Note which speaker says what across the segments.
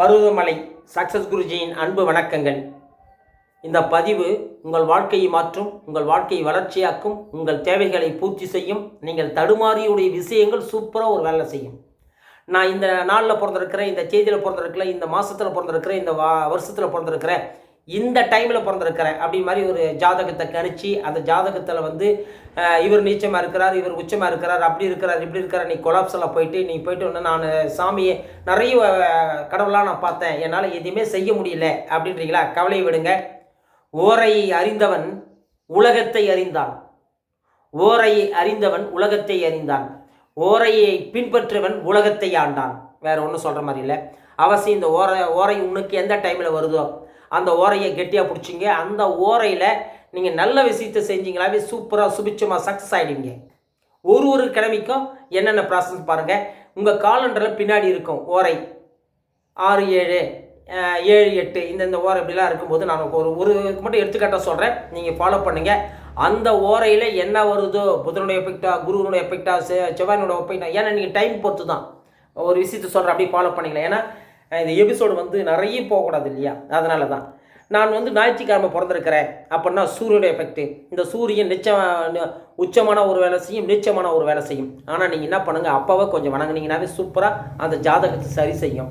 Speaker 1: Paruvamalai success குருஜியின் அன்பு வணக்கங்கள். இந்த பதிவு உங்கள் வாழ்க்கையை மாற்றும் உங்கள் வாழ்க்கையை வளர்ச்சியாக்கும் உங்கள் தேவைகளை பூர்த்தி செய்யும் நீங்கள் தடுமாறியுடைய விஷயங்கள் சூப்பராக ஒரு வேலை செய்யும். நான் இந்த நாளில் பிறந்திருக்கிறேன் இந்த தேதியில் பிறந்திருக்கிறேன் இந்த மாதத்தில் பிறந்திருக்கிறேன் இந்த வா வருஷத்தில் பிறந்திருக்கிறேன். இந்த டைமில் பிறந்திருக்கிறேன் அப்படி மாதிரி ஒரு ஜாதகத்தை கணிச்சு அந்த ஜாதகத்தில் வந்து இவர் நீச்சமாக இருக்கிறார் இவர் உச்சமாக இருக்கிறார் அப்படி இருக்கிறார் இப்படி இருக்கிறார் நீ கொலாப்ஸில் போயிட்டு நீ போயிட்டு ஒன்று நான் சாமியை நிறைய கடவுளாக நான் பார்த்தேன். என்னால் எதுவுமே செய்ய முடியல. அப்படின்றீங்களா? கவலையை விடுங்க. ஓரை அறிந்தவன் உலகத்தை அறிந்தான். ஓரையை அறிந்தவன் உலகத்தை அறிந்தான். ஓரையை பின்பற்றுவன் உலகத்தை ஆண்டான். வேற ஒன்றும் சொல்கிற மாதிரி இல்லை. அவசியம் இந்த ஓரை ஓரை உனக்கு எந்த டைமில் வருதோ அந்த ஓரையை கெட்டியாக பிடிச்சிங்க. அந்த ஓரையில் நீங்கள் நல்ல விஷயத்தை செஞ்சீங்களாவே சூப்பராக சுபிச்சமாக சக்ஸஸ் ஆகிடுவீங்க ஒரு ஒரு கிழமைக்கும் என்னென்ன ப்ராசஸ் பாருங்கள் உங்கள் காலண்டரில் பின்னாடி இருக்கும் ஓரை. ஆறு ஏழு ஏழு எட்டு இந்த இந்த ஓரை இப்படிலாம் இருக்கும்போது நான் ஒரு ஒரு மட்டும் எடுத்துக்காட்டாக சொல்கிறேன் நீங்கள் ஃபாலோ பண்ணுங்கள் அந்த ஓரையில் என்ன வருதோ புதனுடைய எஃபெக்டா குருவனுடைய எஃபெக்டா செ செவ்வாயினோட எஃபெக்டா ஏன்னா நீங்கள் டைம் பொறுத்து தான் ஒரு விஷயத்தை சொல்கிறேன் அப்படியே ஃபாலோ பண்ணிக்கலாம். ஏன்னா இந்த எபிசோடு வந்து நிறைய போகக்கூடாது இல்லையா? அதனால தான் நான் வந்து ஞாயிற்றுக்கிழமை பிறந்திருக்கிறேன் அப்படின்னா சூரியனுடைய எஃபெக்ட்டு இந்த சூரியன் நிச்சயம் உச்சமான ஒரு வேலை செய்யும் நிச்சயமான ஒரு வேலை செய்யும். ஆனால் நீங்கள் என்ன பண்ணுங்கள் அப்பாவை கொஞ்சம் வணங்குனீங்கன்னாவே சூப்பராக அந்த ஜாதகத்தை சரி செய்யும்.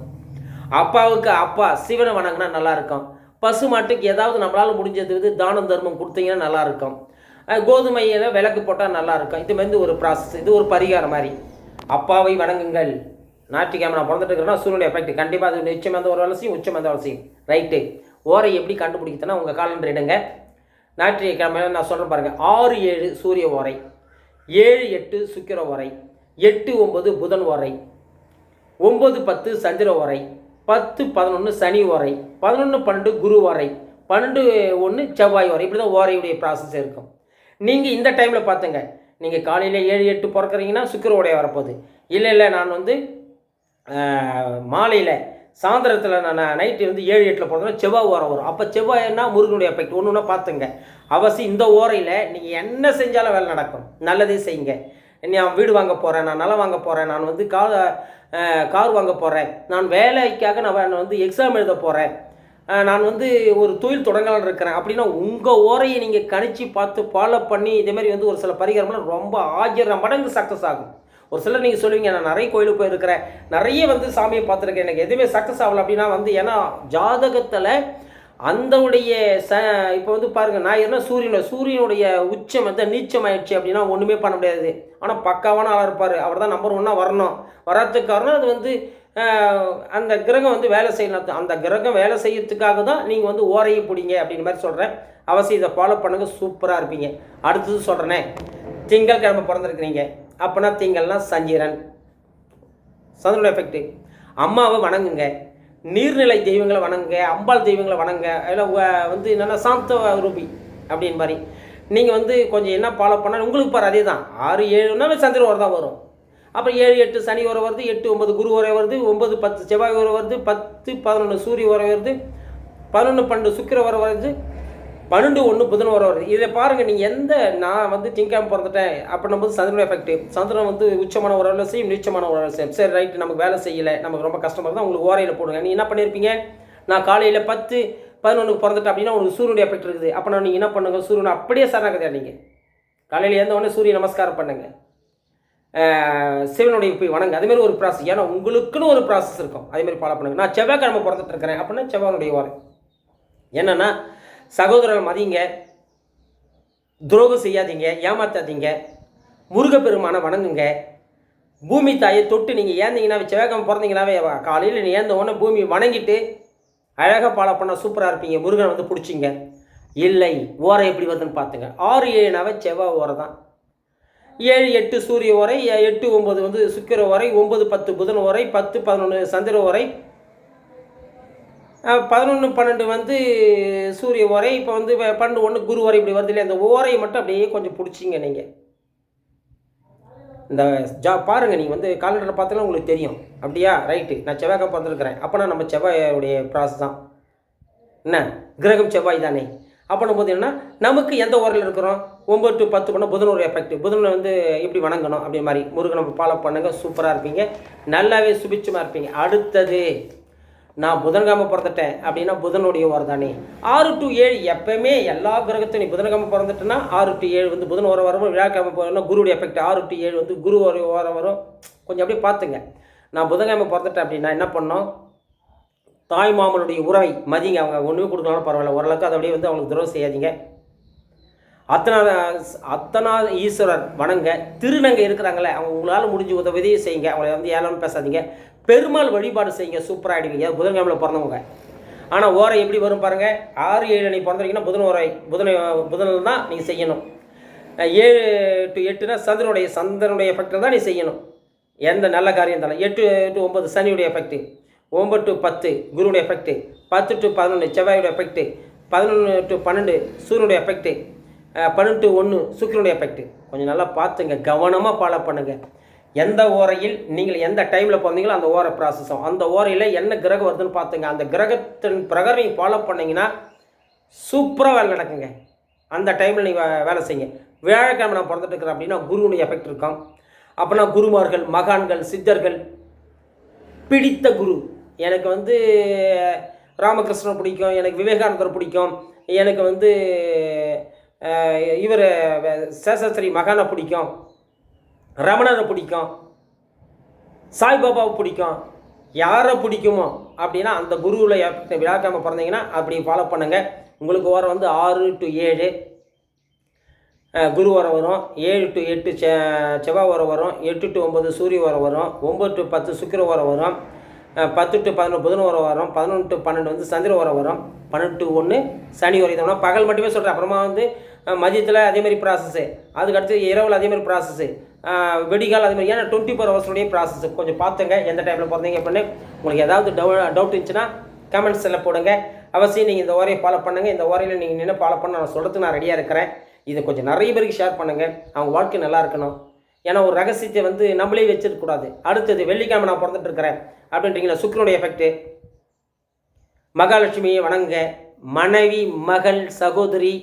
Speaker 1: அப்பாவுக்கு அப்பா சிவனை வணங்கினா நல்லா இருக்கும். பசு மாட்டுக்கு ஏதாவது நம்மளால் முடிஞ்சது இது தானம் தர்மம் கொடுத்தீங்கன்னா நல்லாயிருக்கும் கோதுமையில் விளக்கு போட்டால் நல்லாயிருக்கும் இது வந்து ஒரு ப்ராசஸ் இது ஒரு பரிகாரம் மாதிரி. அப்பாவை வணங்குங்கள். ஞாயிற்றுக்கிழமை நான் பிறந்துட்டு இருக்கிறேன்னா சூரியனுடைய எஃபெக்ட் கண்டிப்பாக அது நிச்சயம் எந்த ஒரு வேலை செய்யும் உச்சம் எந்த வேலை செய்யும். ரைட்டு ஓரை எப்படி கண்டுபிடிக்கிறதுனா உங்கள் காலண்டர் எடுங்க. ஞாயிற்றுக்கிழமை நான் சொல்கிறேன் பாருங்கள் ஆறு ஏழு சூரிய ஓரை ஏழு எட்டு சுக்கிர ஓரை எட்டு ஒம்பது புதன் ஓரை ஒம்பது பத்து சந்திர ஓரை பத்து பதினொன்று சனி ஓரை பதினொன்று பன்னெண்டு குரு ஓரை பன்னெண்டு ஒன்று செவ்வாய் ஓரை. இப்படி தான் ஓரையுடைய ப்ராசஸ் இருக்கும். நீங்கள் இந்த டைமில் பார்த்துங்க. நீங்கள் காலையில் ஏழு எட்டு பிறக்கிறீங்கன்னா சுக்கிர ஓரை வரப்போகுது. இல்லை இல்லை நான் வந்து மாலையில் சாயந்தரத்தில் நான் நைட்டு வந்து ஏழு எட்டில் பிறந்தோன்னா செவ்வாய் ஓரம் வரும். அப்போ செவ்வாய்னா முருகனுடைய எஃபெக்ட் ஒன்று ஒன்றா பார்த்துங்க. அவசியம் இந்த ஓரையில் நீங்கள் என்ன செஞ்சாலும் வேலை நடக்கும். நல்லதே செய்யுங்க. நான் வீடு வாங்க போகிறேன் நான் நிலம் வாங்க போகிறேன் நான் வந்து கார் கார் வாங்க போகிறேன் நான் வேலைக்காக நான் வந்து எக்ஸாம் எழுத போகிறேன் நான் வந்து ஒரு தொழில் தொடங்கலாம்னு இருக்கிறேன். அப்படின்னா உங்கள் ஓரையை நீங்கள் கணிச்சு பார்த்து ஃபாலோ பண்ணி இதேமாரி வந்து ஒரு சில பரிகாரம்லாம் ரொம்ப ஆயிரம் மடங்கு சக்ஸஸ் ஆகும். ஒரு சிலர் நீங்கள் சொல்லுவீங்க நான் நிறைய கோயிலுக்கு போயிருக்கிறேன். நிறைய வந்து சாமியை பார்த்துருக்கேன். எனக்கு எதுவுமே சக்ஸஸ் ஆகல. அப்படின்னா வந்து ஏன்னா ஜாதகத்தில் அந்தவுடைய ச இப்போ வந்து பாருங்கள் நான் என்ன சூரியனோட சூரியனுடைய உச்சம் வந்து நீச்சம் ஆயிடுச்சு அப்படின்னா ஒன்றுமே பண்ண முடியாது. ஆனால் பக்காவான ஆளாக இருப்பார். அவர் தான் நம்பர் ஒன்னாக வரணும். வராதுக்கு காரணம் அது வந்து அந்த கிரகம் வந்து வேலை செய்யணும். அந்த கிரகம் வேலை செய்யறதுக்காக தான் நீங்கள் வந்து ஓரையை பிடிங்க அப்படின்ற மாதிரி சொல்கிறேன் அவசியம் இதை ஃபாலோ பண்ணுங்கள் சூப்பராக இருப்பீங்க. அடுத்தது சொல்கிறேனே திங்கட்கிழமை பிறந்திருக்கிறீங்க. அப்போனா திங்கள்னா சஞ்சீரன். சந்திரனோட எஃபெக்ட்டு அம்மாவை வணங்குங்க. நீர்நிலை தெய்வங்களை வணங்குங்க. அம்பாள் தெய்வங்களை வணங்க. அதில் வந்து என்னென்னா சாந்த ரூபி அப்படின்னு மாதிரி. நீங்கள் வந்து கொஞ்சம் என்ன ஃபாலோ பண்ணால் உங்களுக்கு பாரு அதே தான் ஆறு ஏழுனாவே சந்திரன் வர தான் வரும். அப்புறம் ஏழு எட்டு சனி உரம் வருது எட்டு ஒன்பது குரு வரை வருது ஒன்பது பத்து செவ்வாய் உரம் வருது பத்து பதினொன்று சூரிய வர வருது பதினொன்று பன்னெண்டு சுக்கிர உரம் வருது பன்னெண்டு ஒன்று புதன் வர. வருது இதில் பாருங்கள் நீங்கள் எந்த நான் வந்து திங்காம பிறந்துட்டேன் அப்படின்னும் போது சந்திரன் எஃபெக்ட் சந்திரன் வந்து உச்சமான ஒரு செய்யும் நீச்சமான ஒரு செய்யும் சரி ரைட்டு நமக்கு வேலை செய்யலை. நமக்கு ரொம்ப கஷ்டமாக தான் உங்களுக்கு ஓரையில் போடுங்க. நீ என்ன பண்ணியிருப்பீங்க நான் காலையில் பத்து பதினொன்றுக்கு பிறந்துட்டேன் அப்படின்னா உங்களுக்கு சூரியனுடைய எஃபெக்ட் இருக்குது. அப்போ நான் நீங்கள் என்ன பண்ணுங்க? சூரியனை அப்படியே சரணாகதியா நீங்கள் காலையில் எழுந்த உடனே சூரிய நமஸ்காரம் பண்ணுங்கள் சிவனுடைய போய் வணங்க. அதேமாதிரி ஒரு ப்ராசஸ் ஏன்னா உங்களுக்குன்னு ஒரு ப்ராசஸ் இருக்கும். அதேமாதிரி ஃபாலோ பண்ணுங்க. நான் செவ்வாய்க்கிழமை பிறந்துட்டு இருக்கிறேன் அப்படின்னா செவ்வானுடைய ஓரை. என்னென்னா சகோதரர்கள் மதிங்க. துரோகம் செய்யாதீங்க ஏமாத்தாதீங்க. முருகப்பெருமானை வணங்குங்க. பூமி தாயை தொட்டு நீங்கள் ஏந்தீங்கன்னா சிவகம் பிறந்தீங்கன்னாவே காலையில் நீ ஏந்த உடனே பூமி வணங்கிட்டு அழகாக ஃபாலோ பண்ணால் சூப்பராக இருப்பீங்க. முருகனை வந்து பிடிச்சிங்க. இல்லை ஓரை எப்படி வருதுன்னு பார்த்துங்க ஆறு ஏழுனாவே செவ்வாய் ஓரை தான். ஏழு எட்டு சூரிய உரை எட்டு ஒம்பது வந்து சுக்கிர உரை ஒம்பது பத்து புதன் உரை பத்து பதினொன்று சந்திர உரை பதினொன்று பன்னெண்டு வந்து சூரிய ஓரை இப்போ வந்து பன்னெண்டு ஒன்று குரு ஓரை இப்படி வருது இல்லையா? அந்த ஓரையை மட்டும் அப்படியே கொஞ்சம் பிடிச்சிங்க நீங்கள் இந்த ஜா பாருங்கள் நீங்கள் வந்து காலண்டரில் பார்த்தீங்கன்னா உங்களுக்கு தெரியும். அப்படியா? ரைட்டு நான் செவ்வாய்க்கிழமை பார்த்துருக்குறேன் அப்போனா நம்ம செவ்வாயுடைய ப்ராசஸ் தான். என்ன? கிரகம் செவ்வாய் தானே. அப்படின்னும் பார்த்தீங்கன்னா நமக்கு எந்த ஓரில் இருக்கிறோம்? ஒம்பது டு பத்து பண்ண புதனோட எஃபெக்ட் புதனை வந்து எப்படி வணங்கணும்? அப்படி மாதிரி முருகனை ஃபாலோ பண்ணுங்கள் சூப்பராக இருப்பீங்க. நல்லாவே சுபிச்சமாக இருப்பீங்க. அடுத்தது நான் புதன்கிழமை பிறந்துட்டேன் அப்படின்னா புதனுடைய வாரம் தானே. ஆறு டு ஏழு எப்பயுமே எல்லா கிரகத்தையும் நீ புதன்கிழமை பிறந்துட்டேன்னா ஆறு டு ஏழு வந்து புதன் வர வரும் விழாக்கிழமை போகிறோம்னா குருவுடைய எஃபெக்ட் ஆறு டு ஏழு வந்து குரு ஒரு ஓரம் வரும். கொஞ்சம் அப்படியே பார்த்துங்க. நான் புதன்கிழமை பிறந்துட்டேன் அப்படின்னா என்ன பண்ணோம்? தாய் மாமனுடைய உறவை மதிங்க. அவங்க ஒன்றுமே கொடுக்கலாலும் பரவாயில்ல. ஓரளவுக்கு அதை அப்படியே வந்து அவங்களுக்கு துரோகம் செய்யாதீங்க. அத்தனா அத்தனா ஈஸ்வரர் வணங்க. திருநங்கை இருக்கிறாங்களே அவங்க உங்களால் முடிஞ்ச உதவியை செய்யுங்க. அவங்கள வந்து ஏழாமல் பேசாதீங்க. பெருமாள் வழிபாடு செய்யுங்க சூப்பராக ஆகிடுவீங்க புதன்கிழமையில் பிறந்தவங்க. ஆனால் ஓரை எப்படி வரும் பாருங்கள் ஆறு ஏழு நீ பிறந்திருக்கீங்கன்னா புதன் ஓரை புதன் புதனில் தான் நீங்கள் செய்யணும். ஏழு டு எட்டுனா சந்திரனுடைய சந்திரனுடைய எஃபெக்டில் தான் நீ செய்யணும். எந்த நல்ல காரியம் தானே எட்டு டு ஒம்பது சனியுடைய எஃபெக்ட்டு ஒம்பது டு பத்து குருவுடைய எஃபெக்ட்டு பத்து டு பதினொன்று செவ்வாயுடைய எஃபெக்ட்டு பதினொன்று டு பன்னெண்டு சூரியனுடைய எஃபெக்ட்டு பன்னெண்டு ஒன்று சுக்கிரனுடைய எஃபெக்ட்டு கொஞ்சம் நல்லா பார்த்துங்க. கவனமாக ஃபாலோ பண்ணுங்கள் எந்த ஓரையில் நீங்கள் எந்த டைமில் பிறந்தீங்களோ அந்த ஓரை ப்ராசஸும் அந்த ஓரையில் என்ன கிரகம் வருதுன்னு பார்த்துங்க அந்த கிரகத்தின் பிரகாரம் நீங்கள் ஃபாலோ பண்ணிங்கன்னா சூப்பராக வேலை நடக்குங்க. அந்த டைமில் நீங்கள் வேலை செய்யுங்க. வியாழக்கிழமை நான் பிறந்துட்டு இருக்கிறேன் அப்படின்னா குருவுடைய எஃபெக்ட் இருக்கும். அப்படின்னா குருமார்கள் மகான்கள் சித்தர்கள் பிடித்த குரு. எனக்கு வந்து ராமகிருஷ்ணன் பிடிக்கும். எனக்கு விவேகானந்தர் பிடிக்கும். எனக்கு வந்து இவர் சேஷஸ்ரீ மகானை பிடிக்கும். ரமணரை பிடிக்கும். சாய்பாபாவை பிடிக்கும். யாரை பிடிக்குமோ அப்படின்னா அந்த குருவில் விழாக்காமல் பிறந்தீங்கன்னா அப்படி ஃபாலோ பண்ணுங்கள் உங்களுக்கு வர வந்து ஆறு டு ஏழு குரு வரம் வரும். ஏழு டு எட்டு செ செவ்வாய் வரம் வரும். எட்டு டு ஒம்பது சூரிய வரம் வரும். ஒம்பது டு பத்து சுக்கிர வரம். வரும் பத்து டு பதினொன்று புதன் வரம் வரும். பதினொன்று டு பன்னெண்டு வந்து சந்திர வரம் வரும். பன்னெண்டு டு ஒன்று சனி வரைதோம்னா பகல் மட்டுமே சொல்கிறேன் அப்புறமா வந்து மதியத்தில் அதேமாதிரி ப்ராசஸ்ஸு அதுக்கடுத்து இரவில் அதேமாதிரி ப்ராசஸ்ஸு வெடிகால் அது மாதிரி ஏன்னா டுவெண்ட்டி ஃபோர் ஹவர்ஸுடைய ப்ராசஸ் கொஞ்சம் பார்த்துங்க எந்த டைமில் பிறந்தீங்க அப்படின்னு உங்களுக்கு ஏதாவது டவு டவுட் இருந்துச்சுன்னா கமெண்ட்ஸில் போடுங்க. அவசியம் நீங்கள் இந்த ஓரையை ஃபாலோ பண்ணுங்கள் இந்த ஓரையில் நீங்கள் நின்று ஃபாலோ பண்ண நான் சொல்கிறதுக்கு நான் ரெடியாக இருக்கிறேன். இதை கொஞ்சம் நிறைய பேருக்கு ஷேர் பண்ணுங்கள் அவங்க வாழ்க்கை நல்லா இருக்கணும். ஏன்னா ஒரு ரகசியத்தை வந்து நம்மளே வச்சிருக்கக்கூடாது அடுத்தது வெள்ளிக்கிழமை நான் பிறந்துட்டு இருக்கிறேன். அப்படின்றீங்களா? சுக்கரனுடைய எஃபெக்ட்டு மகாலட்சுமியை வணங்க மனைவி மகள் சகோதரி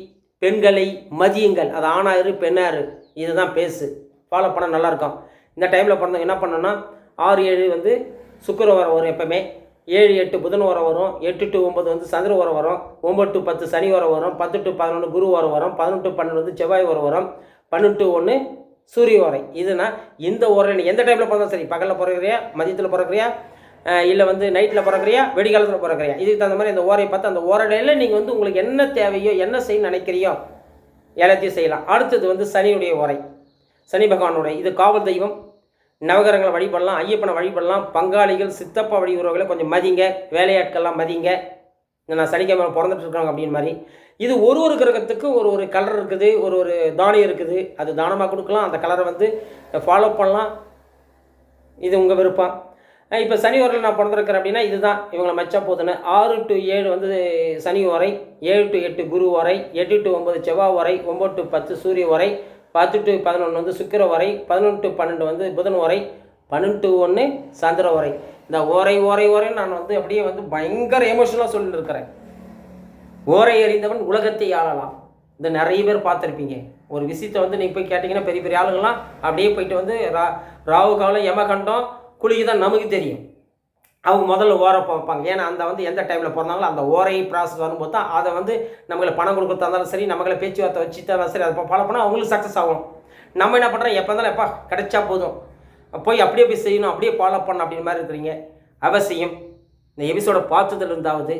Speaker 1: பெண்களை மதியுங்கள். அது ஆணாயிரு பெண்ணாறு இதுதான் பேசு. ஃபாலோ பண்ணால் நல்லாயிருக்கும். இந்த டைமில் பிறந்தவங்க என்ன பண்ணணும்னா ஆறு ஏழு வந்து சுக்கர வரம் வரும் எப்போவுமே. ஏழு எட்டு புதன் வரம் வரும். எட்டு டு ஒம்பது வந்து சந்திர வரம் வரும். ஒம்பது டு பத்து சனி வரம் வரும். பத்து டு பதினொன்று குரு வரம் வரும். பதினொன்று பன்னெண்டு வந்து செவ்வாய் வரம் வரும். பன்னெண்டு டு ஒன்று சூரிய உரை இதுனா இந்த உரை எந்த டைமில் பிறந்தாலும் சரி பகலில் பிறகுறியா மதியத்தில் பிறகுறியா இல்லை வந்து நைட்டில் பிறகுறியா வெடிகாலத்தில் பிறகுறியா இதுக்கு தகுந்த மாதிரி இந்த ஓரையை பார்த்து அந்த ஓரடையில் நீங்கள் வந்து உங்களுக்கு என்ன தேவையோ என்ன செய்ய நினைக்கிறியோ எல்லாத்தையும் செய்யலாம். அடுத்தது வந்து சனியுடைய உரை. சனி பகவானுடைய இது காவல் தெய்வம். நவகரங்களை வழிபடலாம் ஐயப்பனை வழிபடலாம் பங்காளிகள் சித்தப்பா வழி உறவுகளை கொஞ்சம் மதிங்க வேலையாட்கள்லாம் மதிங்க. நான் சனிக்கிழமை பிறந்துட்டு இருக்காங்க அப்படின்னு மாதிரி. இது ஒரு ஒரு கிரகத்துக்கும் ஒரு ஒரு கலர் இருக்குது ஒரு ஒரு தானியம் இருக்குது. அது தானமாக கொடுக்கலாம் அந்த கலரை வந்து ஃபாலோ பண்ணலாம். இது உங்கள் விருப்பம். இப்போ சனி வரையில் நான் பிறந்திருக்கிறேன் அப்படின்னா இதுதான். இவங்களை மச்சா போதுன்னு. ஆறு டு ஏழு வந்து சனி வரை ஏழு டு எட்டு குரு வரை எட்டு டு ஒம்பது செவ்வாய் வரை ஒம்பது டு பத்து சூரிய வரை பத்து டு பதினொன்று வந்து சுக்கிர வரை பதினொன்று டு பன்னெண்டு வந்து புதன் வரை பன்னெண்டு டு ஒன்று சந்திர வரை இந்த ஓரை ஓரை ஓரை நான் வந்து அப்படியே வந்து பயங்கர எமோஷனலாக சொல்லியிருக்கிறேன் ஓரை எறிந்தவன் உலகத்தை ஆளலாம். இந்த நிறைய பேர் பார்த்துருப்பீங்க. ஒரு விஷயத்தை வந்து நீங்கள் போய் கேட்டிங்கன்னா பெரிய பெரிய ஆளுங்கள்லாம் அப்படியே போயிட்டு வந்து ரா ராவு காலம் யமகண்டம் குளிக்கு தான் நமக்கு தெரியும். அவங்க முதல்ல ஓரை பார்ப்பாங்க. ஏன்னா அந்த வந்து எந்த டைமில் பிறந்தாங்களோ அந்த ஓரை ப்ராசஸ் வரும்போது தான் அதை வந்து நம்மளை பணம் கொடுக்குறதா இருந்தாலும் சரி நம்மளை பேச்சுவார்த்தை வச்சு தான் சரி அதை ஃபாலோ பண்ணால் அவங்களுக்கு சக்ஸஸ் ஆகும். நம்ம என்ன பண்ணுறோம் எப்போ இருந்தாலும் எப்பா கிடைச்சா போதும். போய் அப்படியே போய் செய்யணும் அப்படியே ஃபாலோ பண்ணணும் அப்படின்னு மாதிரி இருக்கிறீங்க. அவசியம். இந்த எபிசோடை பார்த்ததுல இருந்தாவது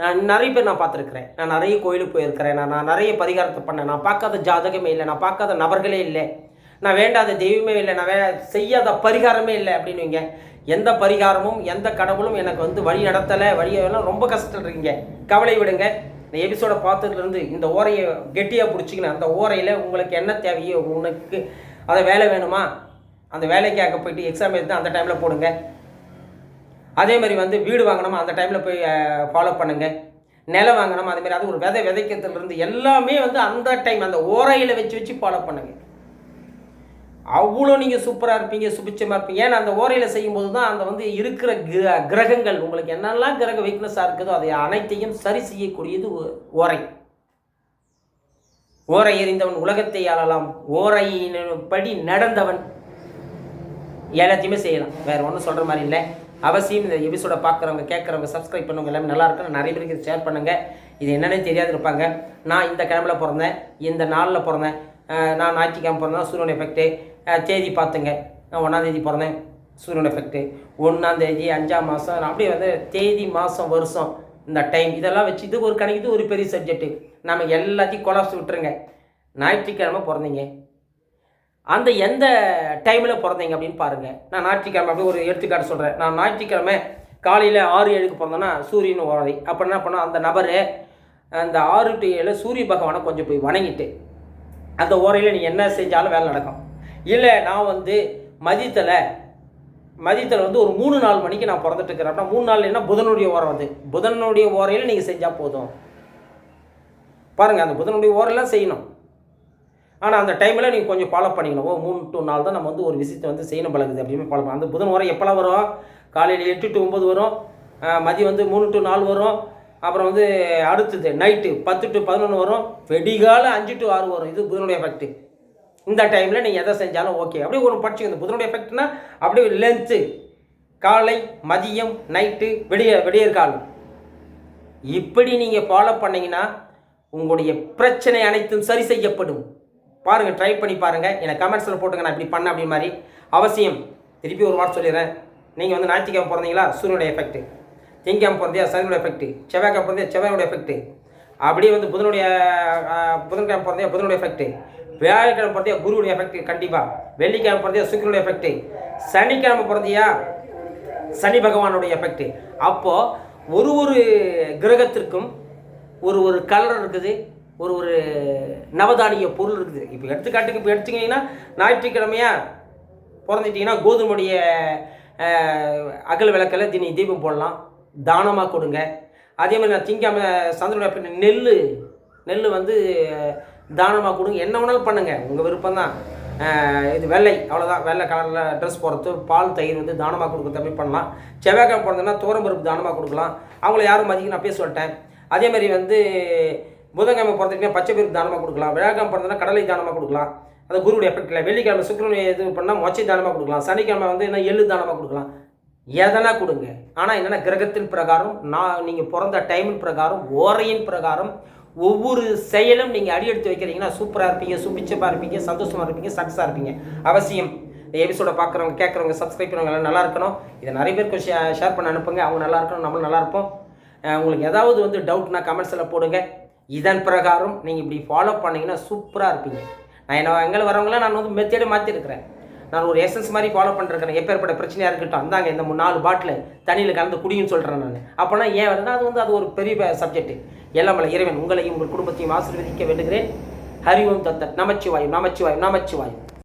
Speaker 1: நான் நிறைய பேர் நான் பார்த்துருக்குறேன். நான் நிறைய கோயிலுக்கு போயிருக்கிறேன். நான் நான் நிறைய பரிகாரத்தை பண்ணேன். நான் பார்க்காத ஜாதகமே இல்லை. நான் பார்க்காத நபர்களே இல்லை. நான் வேண்டாத தெய்வமே இல்லை. நான் வே செய்யாத பரிகாரமே இல்லை அப்படின்னுவீங்க எந்த பரிகாரமும் எந்த கடவுளும் எனக்கு வந்து வழி நடத்தலை வழியெல்லாம் ரொம்ப கஷ்டத்தில் இருக்கீங்க. கவலை விடுங்க. இந்த எபிசோடை பார்த்ததுலேருந்து இந்த ஓரையை கெட்டியாக பிடிச்சிக்கினேன் அந்த ஓரையில் உங்களுக்கு என்ன தேவையோ உனக்கு அதை வேலை வேணுமா? அந்த வேலைக்காக போயிட்டு எக்ஸாம் எழுதி அந்த டைமில் போடுங்க. அதே மாதிரி வந்து வீடு வாங்கணுமா? அந்த டைமில் போய் ஃபாலோ பண்ணுங்கள் நிலம் வாங்கினோம் அதே மாதிரி அது ஒரு விதை விதைக்கிறதுலேருந்து எல்லாமே வந்து அந்த டைம் அந்த ஓரையில் வச்சு வச்சு ஃபாலோ பண்ணுங்கள் அவ்வளோ நீங்கள் சூப்பராக இருப்பீங்க சுபிச்சமாக இருப்பீங்க. ஏன்னா அந்த ஓரையில் செய்யும்போது தான் அந்த வந்து இருக்கிற கிர கிரகங்கள் உங்களுக்கு என்னெல்லாம் கிரக வீக்னஸாக இருக்குதோ அதை அனைத்தையும் சரி செய்யக்கூடியது ஓரை. ஓரை எறிந்தவன் உலகத்தை ஆளலாம். ஓரையின்படி நடந்தவன் எல்லாத்தையுமே செய்யலாம். வேறு ஒன்றும் சொல்கிற மாதிரி இல்லை. அவசியம் இந்த எபிசோட பார்க்குறவங்க கேட்குறவங்க சப்ஸ்கிரைப் பண்ணவங்க எல்லாமே நல்லா இருக்கணும் நிறைய பேருக்கு ஷேர் பண்ணுங்கள் இது என்னன்னே தெரியாது இருப்பாங்க. நான் இந்த கிழமையில் பிறந்தேன் இந்த நாளில் பிறந்தேன். நான் ஞாயிற்றுக்கிழமை பிறந்தேன் சூரியன் எஃபெக்ட்டு தேதி பார்த்துங்க. நான் ஒன்றாந்தேதி பிறந்தேன். சூரியன் எஃபெக்ட்டு ஒன்றாந்தேதி அஞ்சாம் மாதம் அப்படியே வந்து தேதி மாதம் வருஷம் இந்த டைம் இதெல்லாம் வச்சு இது ஒரு கணக்கு ஒரு பெரிய சப்ஜெக்ட்டு நம்ம எல்லாத்தையும் கொலாப்ஸ் விட்டுருங்க. ஞாயிற்றுக்கிழமை பிறந்தீங்க. அந்த எந்த டைமில் பிறந்தீங்க அப்படின்னு பாருங்கள் நான் ஞாயிற்றுக்கிழமை அப்படியே ஒரு எடுத்துக்காட்டு சொல்கிறேன் நான் ஞாயிற்றுக்கிழமை காலையில் ஆறு ஏழுக்கு பிறந்தோன்னா சூரியன் ஓரதை அப்போ என்ன பண்ணோம்? அந்த நபர் அந்த ஆறு டு ஏழு சூரிய பகவானை கொஞ்சம் போய் வணங்கிட்டு அந்த ஓரையில் நீ என்ன செஞ்சாலும் வேலை நடக்கும். இல்லை நான் வந்து மதியத்தில் மதியத்தில் வந்து ஒரு மூணு நாலு மணிக்கு நான் பிறந்துட்டு இருக்கிறேன். அப்படின்னா மூணு நாள் என்ன? புதனுடைய ஓரம் வந்து புதனுடைய ஓரையில் நீங்கள் செஞ்சால் போதும். பாருங்கள் அந்த புதனுடைய ஓரெல்லாம் செய்யணும். ஆனால் அந்த டைமில் நீங்கள் கொஞ்சம் ஃபாலோ பண்ணிக்கணும். ஓ மூணு டு நாள் தான் நம்ம வந்து ஒரு விஷயத்தை வந்து செய்யணும் பழகுது அப்படின்னு ஃபாலோ பண்ணணும். அந்த புதன் ஓரம் எப்போல்லாம் வரும்? காலையில் எட்டு டு ஒம்பது வரும். மதியம் வந்து மூணு டு நாலு வரும். அப்புறம் வந்து அடுத்தது நைட்டு பத்து டு பதினொன்று வரும். வெடிகால அஞ்சு டு ஆறு வரும். இது புதனுடைய எஃபெக்ட்டு இந்த டைமில் நீங்கள் எதை செஞ்சாலும் ஓகே அப்படியே ஒரு படிச்சுங்க இந்த புதனுடைய எஃபெக்ட்னா அப்படியே லென்த்து காலை மதியம் நைட்டு விடிய விடியற்காலம் இப்படி நீங்கள் ஃபாலோ பண்ணீங்கன்னா உங்களுடைய பிரச்சனை அனைத்தும் சரி செய்யப்படும். பாருங்கள் ட்ரை பண்ணி பாருங்கள் எனக்கு கமெண்ட்ஸில் போட்டுங்க நான் இப்படி பண்ண அப்படி மாதிரி. அவசியம். திருப்பி ஒரு வார்த்தை சொல்லிடுறேன். நீங்கள் வந்து ஞாயிற்றுக்கிழமை பிறந்தீங்களா? சூரியனுடைய எஃபெக்ட்டு திங்கிழமை பிறந்தியா? சனியோட எஃபெக்ட்டு செவ்வாய்க்கிழமை பிறந்தியா? செவ்வாயோட எஃபெக்ட்டு அப்படியே வந்து புதனுடைய புதன்கிழமை பிறந்தியா? புதனுடைய எஃபெக்ட்டு வியாழக்கிழமை பிறந்தியா குருவுடைய எஃபெக்ட் கண்டிப்பாக வெள்ளிக்கிழமை பிறந்தியா சுக்கரனுடைய எஃபெக்ட்டு சனிக்கிழமை பிறந்தியா? சனி பகவானுடைய எஃபெக்ட் அப்போது ஒரு ஒரு கிரகத்திற்கும் ஒரு ஒரு கலர் இருக்குது ஒரு ஒரு நவதானிய பொருள் இருக்குது. இப்போ எடுத்துக்காட்டுக்கு இப்போ எடுத்துக்கிட்டிங்கன்னா ஞாயிற்றுக்கிழமையா பிறந்துட்டிங்கன்னா கோதுமையுடைய அகல் விளக்கில் தினி தீபம் போடலாம். தானமாக கொடுங்க. அதே மாதிரி நான் திங்காமல் சந்திரனுடைய நெல் நெல் வந்து தானமாக கொடுங்க. என்ன வேணாலும் பண்ணுங்கள் உங்கள் விருப்பம் தான் இது வெள்ளை. அவ்வளோதான் வெள்ளை கலரில் ட்ரெஸ் போடுறது. பால் தயிர் வந்து தானமாக கொடுக்க தம்பி பண்ணலாம். செவ்வாய்க்கிழமை பிறந்ததுன்னா தோரம்பருப்பு தானமாக கொடுக்கலாம். அவங்கள யாரும் மதிக்க நான் பேச சொல்லிட்டேன். அதே மாதிரி வந்து புதன்கிழமை பிறந்துட்டீங்கன்னா பச்சை பருப்பு தானமாக கொடுக்கலாம். விழாக்கிழமை பிறந்ததுன்னா கடலை தானமாக கொடுக்கலாம். அது குருவுடைய எஃபெக்டில் வெள்ளிக்கிழமை சுக்கிரனுடைய இது பண்ணால் மொச்சை தானமாக கொடுக்கலாம். சனிக்கிழமை வந்து என்ன? எள்ளு தானமாக கொடுக்கலாம். எதனா கொடுங்க. ஆனால் என்னென்னா கிரகத்தின் பிரகாரம் நான் நீங்கள் பிறந்த டைமின் பிரகாரம் ஓரையின் பிரகாரம் ஒவ்வொரு செயலும் நீங்கள் அடி எடுத்து வைக்கிறீங்கன்னா சூப்பராக இருப்பீங்க சுபிச்சப்பாக இருப்பீங்க சந்தோஷமாக இருப்பீங்க சக்ஸாக இருப்பீங்க. அவசியம். இந்த எபிசோட பார்க்குறவங்க கேட்குறவங்க சப்ஸ்கிரைப் பண்ணுறவங்க எல்லாம் நல்லா இருக்கணும். இதை நிறைய பேருக்கு ஷே- ஷேர் பண்ண அனுப்புங்க. அவங்க நல்லா இருக்கணும் நம்மளும் நல்லா இருப்போம். உங்களுக்கு ஏதாவது வந்து டவுட்னா கமெண்ட்ஸில் போடுங்க. இதன் பிரகாரம் நீங்கள் இப்படி ஃபாலோ பண்ணிங்கன்னா சூப்பராக இருப்பீங்க. நான் என்ன எங்களை வரவங்களாம் நான் வந்து மெத்தேடே மாற்றிருக்கிறேன் நான் ஒரு எசன்ஸ் மாதிரி ஃபாலோ பண்ணிருக்கிறேன் எப்பேற்பட்ட பிரச்சனையாக இருக்கட்டும். அந்தாங்க இந்த மூணு நாலு பாட்டில் தண்ணியில் கலந்து குடின்னு சொல்கிறேன் நான். அப்போனா ஏன் வருதுன்னா அது வந்து அது ஒரு பெரிய சப்ஜெக்ட்டு எல்லாம் இறைவன் உங்களையும் உங்கள் குடும்பத்தையும் ஆசீர்வதிக்க வேண்டுகிறேன். ஹரி ஓம் நமச்சிவாயும் நமச்சிவாயும் நமச்சிவாயும்.